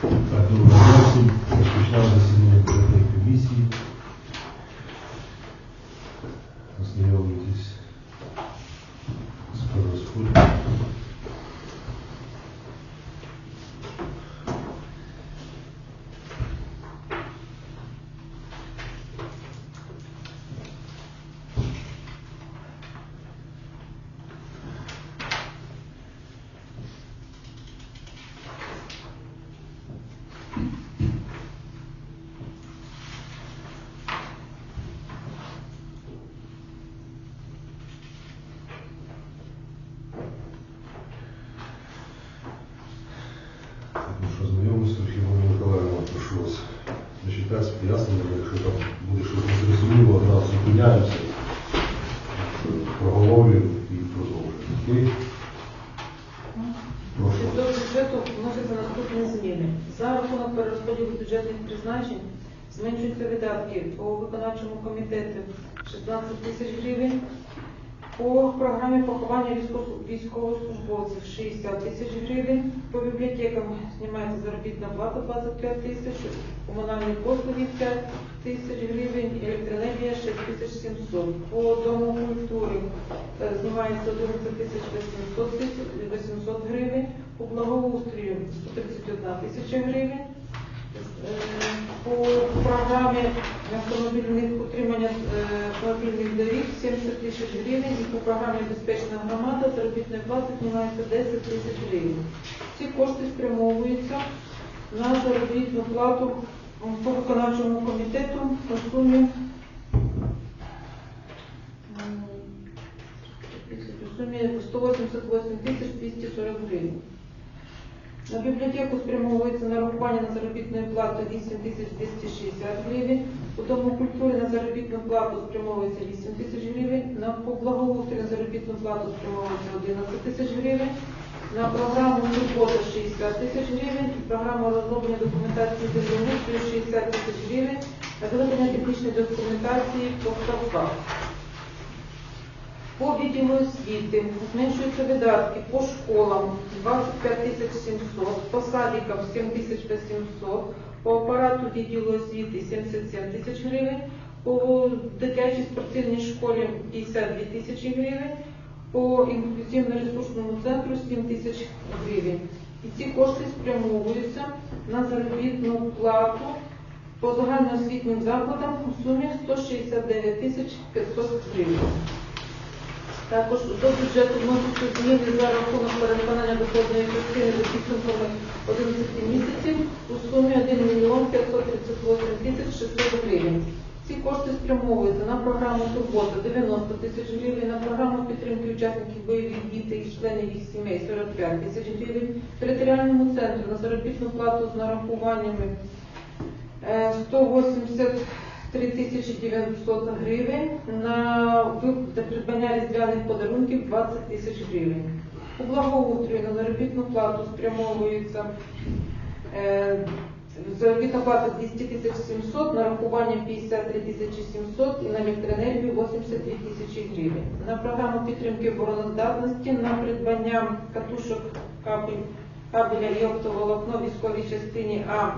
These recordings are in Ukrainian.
Так, доброго дня всім. Засідання комісії. Ознайомитись з розходом. Так, ну що, знайомий Софія Миколаївна, прошу вас поясненнями, якщо там буде щось незрозуміло, одразу зупиняємося, проговорюємо і продовжуємо. Окей? Прошу. До бюджету вносяться наступні зміни. За рахунок перерозподілу бюджетних призначень зменшуються видатки по виконавчому комітету 16 тисяч гривень, по програмі поховання військовослужбовців 60 тисяч гривень, знімається заробітна плата 25 тисяч, комунальні послуги 5 тисяч гривень, електроенергія 6 тисяч 700. По дому культури е, знімається 11 тисяч 800 тисяч 800 гривень, по благоустрою 131 тисяча гривень. По програмі автомобільних утримання е, автомобільних доріг 70 тисяч гривень і по програмі Безпечна громада заробітної плати знімається 10 тисяч гривень. Ці кошти спрямовуються на заробітну плату по виконавчому комітету у сумі сумі 188 тисяч 240 гривень. На бібліотеку спрямовується нарахування на заробітну плату 8 тисяч 260 гривень. У Дому культури на заробітну плату спрямовується 8 тисяч гривень. На по благоустрою на заробітну плату спрямовується 11 тисяч гривень. На програму «Турбота» 60 тисяч гривень. Програма розроблення документації землеустрою 60 тисяч гривень. На виготовлення технічної документації по. По відділу освіти зменшуються видатки по школам 25 тисяч 700, по садикам 7 тисяч 800, по апарату відділу освіти 77 тисяч гривень, по дитячій спортивній школі 52 тисячі гривень, по інклюзивно-ресурсному центру 7 тисяч гривень. І ці кошти спрямовуються на заробітну плату по загальноосвітнім закладам у сумі 169 тисяч 500 гривень. Також до бюджету вносяться зміни за рахунок переконання доходної частини за підсумками 11 місяців у сумі 1 мільйон 538 тисяч 600 гривень. Ці кошти спрямовуються на програму «Турбота» 90 тисяч гривень, на програму підтримки учасників бойових дій та їх членів їх сімей 45 тисяч гривень, територіальному центру на заробітну плату з нарахуваннями е, 180 3900 гривень, на придбання різдвяних подарунків 20 тисяч гривень. У благоустрою на заробітну плату спрямовується е, заробітна плата 200 тисяч 700, нарахування 53 тисячі 700 і на електроенергію 82 тисячі гривень. На програму підтримки обороноздатності на придбання катушок кабель, кабеля і оптоволокно військовій частині А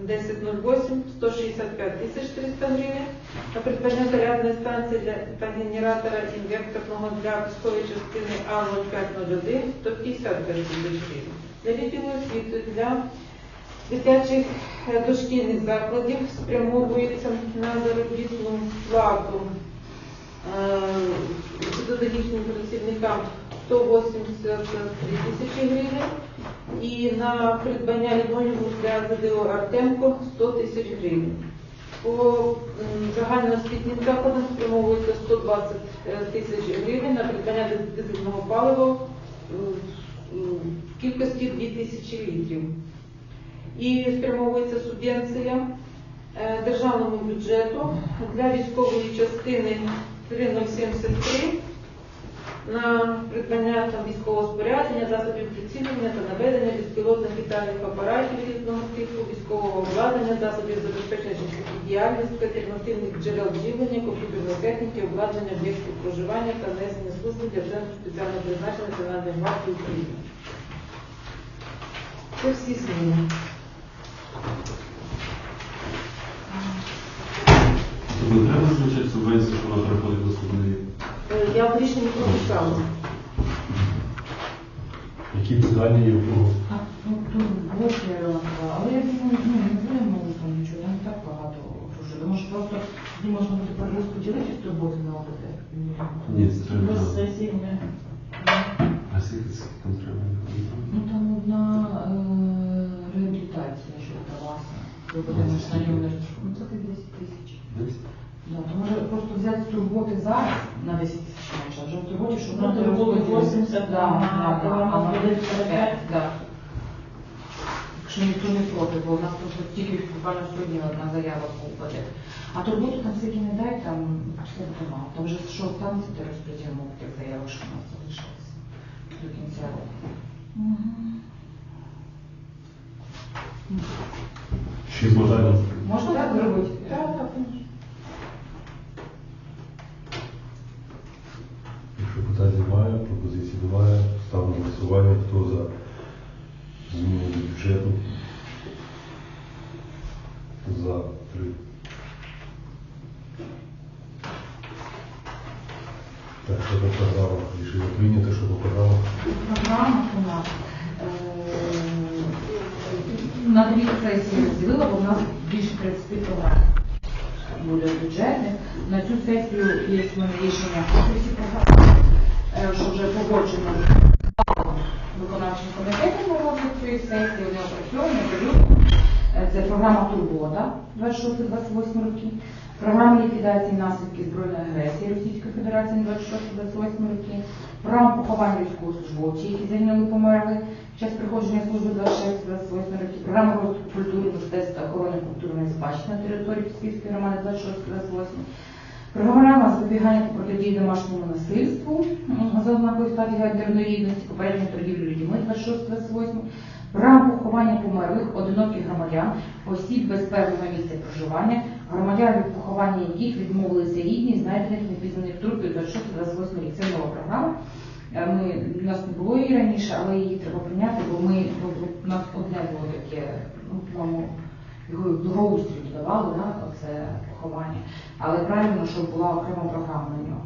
1008 165 тисяч 300 гривень. На придбання зарядної станції для, та генератора інверторного для військової частини А0501 155 тисяч гривень. Для відділу освіти для дитячих дошкільних закладів спрямовується на заробітну плату педагогічним працівникам 183 тисячі гривень і на придбання лінолеуму для ЗДО Артемко 100 тисяч гривень. По загальноосвітнім закладам спрямовується 120 тисяч гривень на придбання дизельного палива е, в кількості 2 тисячі літрів. І спрямовується субвенція е, державному бюджету для військової частини 3073 на придбання там, військового спорядження, засобів прицілювання та наведення безпілотних літальних апаратів різного типу, військового обладнання, засобів забезпечення життєдіяльності, альтернативних джерел живлення, комп'ютерної техніки, обладнання об'єктів проживання та внесення служби для центру спеціального призначення Національної гвардії України. Це всі зміни. Тобто не треба визначати субвенцію, що вона переходить до судної. Е, Я в рішенні прописала. Які питання є в кого? А, ну, тут я рахувала, але я думаю, ну, не будемо там нічого, там не так багато грошей. Тому що просто тоді можна буде перерозподілити з роботи на ОБД. Ні, це треба. Без сесії не. А скільки там треба? Ну там одна е, реабілітація, що вдалася. Ну, на це не Ну це десь 10 тисяч. Десь? Да, то може просто взяти з турботи зараз на 10 тисяч менше, а вже в турботі, щоб Ну, то було 80, да, а да, да, програма а на буде 45, да. Якщо ніхто не проти, бо у нас просто тільки буквально сьогодні одна заява по УПД. А турботу там всякі не дай, там все буде мало. Там вже що там це ти розподілимо тих заявок, що у нас залишилося до кінця року. Ще питання? Можна так зробити? Так, так, звісно. Якщо питань немає, пропозицій немає, ставлю голосування. Хто за зміни до бюджету? За три. Так, що по програмах? Рішення прийнято, що по програмах? Програма у нас е, на дві сесії розділила, бо в нас більше 30 програм буде бюджетних. На цю сесію є в рішення про всі програми, що вже погоджено виконавчим комітетом на цієї сесії, опрацьовані, оприлюднені. Е, Це програма Турбота 26-28 роки, програма ліквідації наслідків збройної агресії Російської Федерації на 26-28 роки, програма поховання військовослужбовців, які загинули померли під час приходження служби 26-28 роки, програма розвитку культури, мистецтва, охорони культурної спадщини на території Пісківської громади 26-28 Програма запобігання та протидії домашньому насильству за ознакою статі гендерної рівності, попередньо торгівлі людьми 26-28. Програма поховання померлих, одиноких громадян, осіб без певного місця проживання, громадян від поховання яких відмовилися рідні, знайдених непізнаних трупів 26-28 рік. Це нова програма. Е, Ми, у нас не було її раніше, але її треба прийняти, бо ми, у нас одне було таке, ну, благоустрій додавали, да, це поховання. Але правильно, щоб була окрема програма на нього.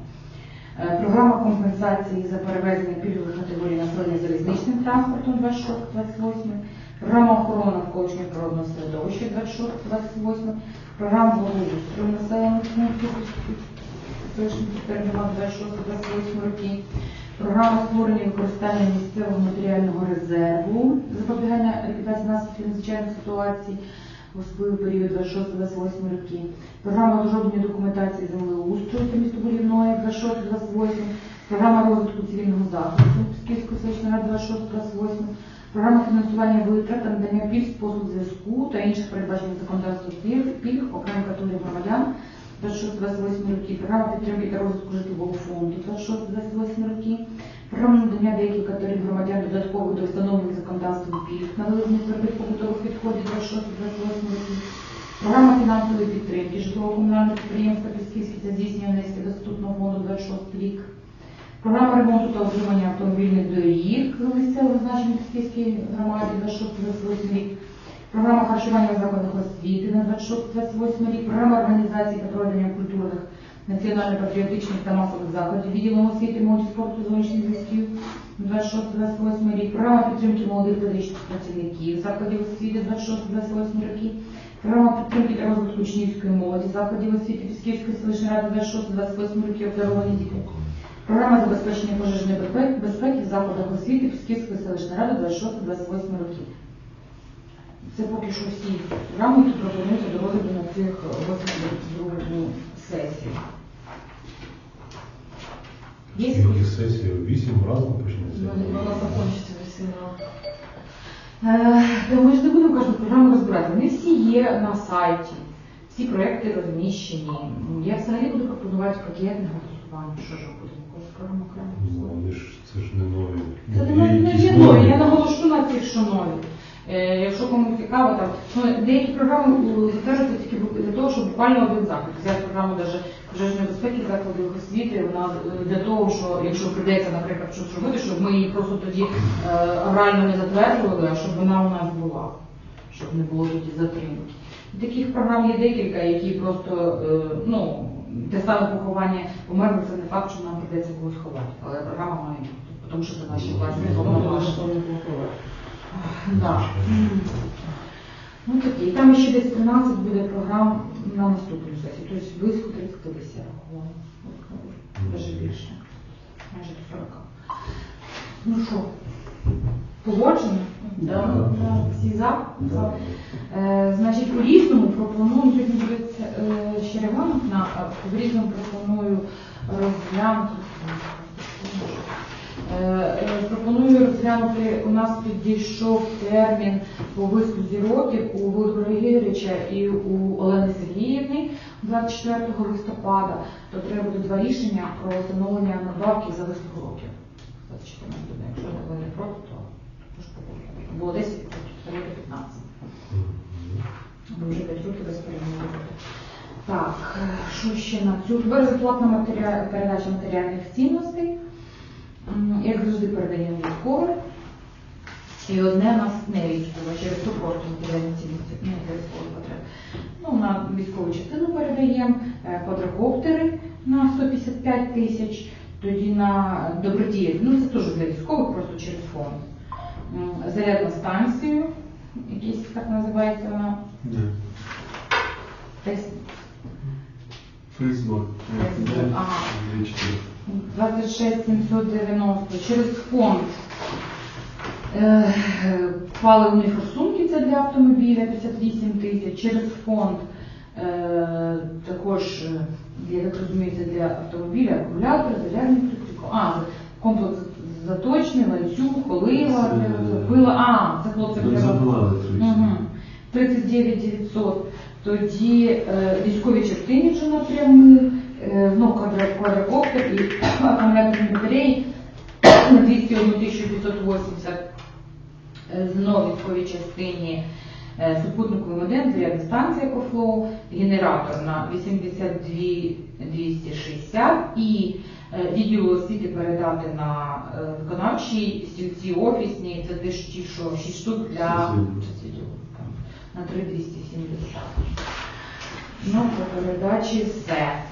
Е, Програма компенсації за перевезення пільгових категорій населення залізничним транспортом 26-28, програма охорони навколишнього природного середовища 26-28, програма благоустрою населених пунктів терміна 26-28 роки, програма створення і використання місцевого матеріального резерву запобігання ліквідації наслідків надзвичайних ситуацій в особливий період 26-28 роки, програма розроблення документації землеустрою та містобудівної 26-28, програма розвитку цивільного захисту Київської селищної ради 26-28, програма фінансування витрат та надання пільг послуг зв'язку та інших передбачених законодавством пільг, пільг окремих категорій громадян 26-28 роки, програма підтримки та розвитку житлового фонду 26-28 роки, програма надання деяких категорій громадян додаткових до встановлених законодавством пільг на виробних твердих побутових відходів 26-28 роки, програма фінансової підтримки житлово-комунального підприємства Пісківський та здійснення внесків до фонду 26 рік, програма ремонту та утримання автомобільних доріг місцевого значення Пісківській громаді 26-28 рік, Програма харчування в закладах освіти на 26-28 рік, програма організації та проведення культурних, національно-патріотичних та масових заходів відділом освіти, молоді спорту зовнішніх зв'язків на 26-28 рік, програма підтримки молодих педагогічних працівників закладів освіти 26-28 роки, програма підтримки та розвитку учнівської молоді закладів освіти Пісківської селищної ради 26-28 років обдаровані діти. Програма забезпечення пожежної безпеки, в закладах освіти Пісківської селищної ради 26-28 років. Це поки що всі програми, які пропонуються до розгляду на цих 82 сесії. Є Скільки сесій? Вісім разом почнеться? Вона закончиться весільно. Е, Та ми ж не будемо кожну програму розбирати. Вони всі є на сайті, всі проекти розміщені. Я взагалі буду пропонувати пакетне голосування. Що ж ми будемо кожну програму окремо Ну, це ж не нові. Це Ну, не, не нові. Я наголошу на тих, що нові. Е, якщо кому цікаво, там ну, деякі програми е, затверджуються тільки для того, щоб буквально один заклад. Взяти програму даже пожежної безпеки закладів освіти, вона е, для того, що якщо прийдеться, наприклад, щось робити, щоб ми її просто тоді е, аврально не затверджували, а щоб вона у нас була. щоб не було тоді затримки. Таких програм є декілька, які просто, е, ну, те саме поховання померлих, це не факт, що нам прийдеться когось ховати, але програма має бути, тому що це наші власні повноваження. Да. Ну такі. І там ще десь 13 буде програм на наступну сесію. Тобто близько 30 десь я рахувала. Даже більше. Майже до 40. Ну що, погоджено? Да. Да. Всі за? За. Е, значить, у різному пропоную, сьогодні буде е, ще регламент на, в різному пропоную розглянути. Е, е, Пропоную розглянути, у нас підійшов термін по вислузі років у Володимира Ігоревича і у Олени Сергіївни 24 листопада, то треба буде два рішення про встановлення надбавки за вислугу років. Якщо ви не проти, то. Було 10, то 15. Бо вже 5 років без перемоги. Так, що ще на цю? Безоплатна матеріал... передача матеріальних цінностей. М, Як завжди передаємо військовим. І одне у нас не військове, через ту просто матеріальні цінності, не для військових потреб. Ну, на військову частину передаємо е, квадрокоптери на 155 тисяч, тоді на добродіяльність, ну це теж для військових, просто через фонд. М, Зарядну станцію, якісь так називається вона. Фейсбук. Фейсбук, ага. 24. 26 790 через фонд е, паливні форсунки, це для автомобіля 58 тисяч, через фонд е, також, е, я так розумію, це для автомобіля, акумулятор, зарядний пристрій, а, комплекс заточний, ланцюг, колива, пила, а, це хлопці треба. забула тричі. Угу. 39 900. Тоді е, військові частини вже напряму, е, ну, квадрокоптер і акумуляторні батареї на 201 580. Е, Знову військовій частині е, супутниковий модем, зарядна станція EcoFlow, генератор на 82 260 і е, відділу освіти передати на е, виконавчі стільці офісні, це теж ті, що 6 штук для на 3270. Ну, по передачі все.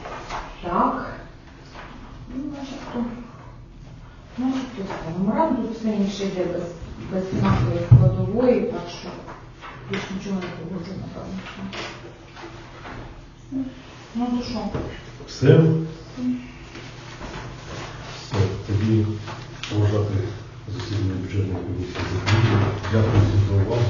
Так. Ну, начебто. Начебто все. Меморандум тут все інше йде без, без фінансової складової, так що більш нічого не погоджу, напевно. Ну, то що? Все? Все. Тоді поважати засідання бюджетної комісії. Дякую за увагу.